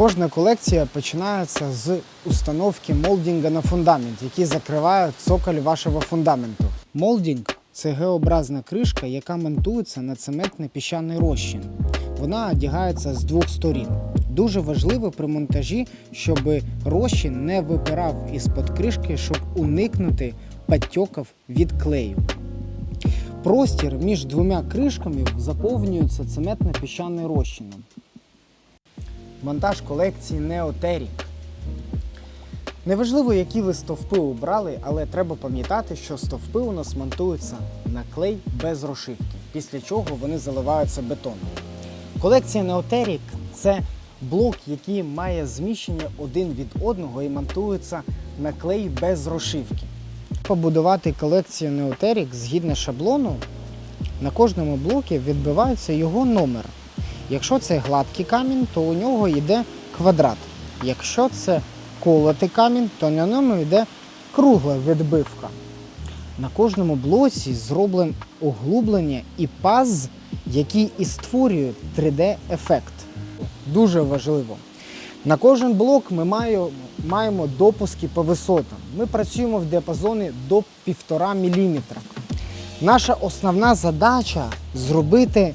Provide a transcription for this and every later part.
Кожна колекція починається з установки молдінга на фундамент, який закриває цоколь вашого фундаменту. Молдінг це Г-образна кришка, яка монтується на цементний піщаний розчин. Вона одягається з двох сторін. Дуже важливо при монтажі, щоб розчин не випирав із-под кришки, щоб уникнути підтьоків від клею. Простір між двома кришками заповнюється цементно-піщаним розчином. Монтаж колекції Neoteric. Неважливо, які ви стовпи обрали, але треба пам'ятати, що стовпи у нас монтуються на клей без розшивки, після чого вони заливаються бетоном. Колекція Neoteric – це блок, який має зміщення один від одного і монтується на клей без розшивки. Побудувати колекцію Neoteric згідно шаблону, на кожному блокі відбивається його номер. Якщо це гладкий камінь, то у нього йде квадрат. Якщо це колотий камінь, то на ньому йде кругла відбивка. На кожному блоці зроблен углублення і паз, який і створює 3D-ефект. Дуже важливо. На кожен блок ми маємо допуски по висотам. Ми працюємо в діапазоні до 1,5 мм. Наша основна задача зробити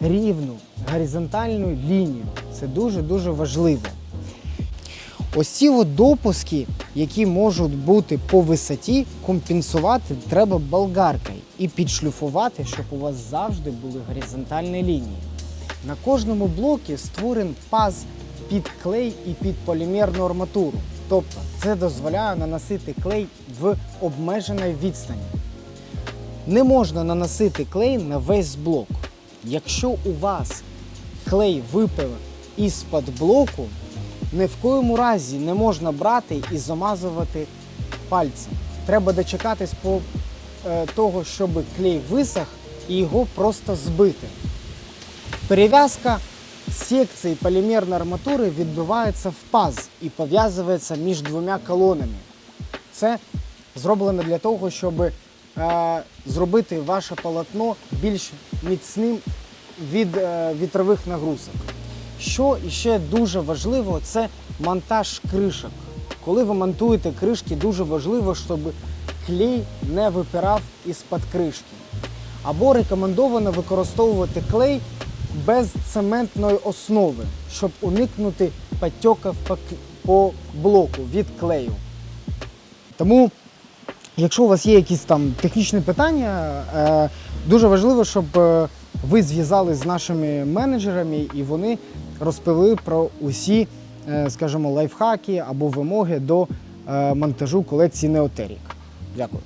рівну горизонтальну лінію. Це дуже-дуже важливо. Ось ці от допуски, які можуть бути по висоті, компенсувати треба болгаркою і підшлюфувати, щоб у вас завжди були горизонтальні лінії. На кожному блокі створений паз під клей і під полімерну арматуру. Тобто це дозволяє наносити клей в обмеженій відстані. Не можна наносити клей на весь блок. Якщо у вас клей випив із-під блоку, ні в коєму разі не можна брати і замазувати пальцем. Треба дочекатись по е, того, щоб клей висох і його просто збити. Перев'язка секції полімерної арматури відбивається в паз і пов'язується між двома колонами. Це зроблено для того, щоб зробити ваше полотно більш міцним від е, вітрових нагрузок. Що ще дуже важливо, це монтаж кришок. Коли ви монтуєте кришки, дуже важливо, щоб клей не випирав із-під кришки. Або рекомендовано використовувати клей без цементної основи, щоб уникнути к- по блоку від клею. Тому, якщо у вас є якісь там технічні питання, е, дуже важливо, щоб е, ви зв'язались з нашими менеджерами і вони розповіли про усі, е, скажімо, лайфхаки або вимоги до е, монтажу колекції Неотерік. Дякую.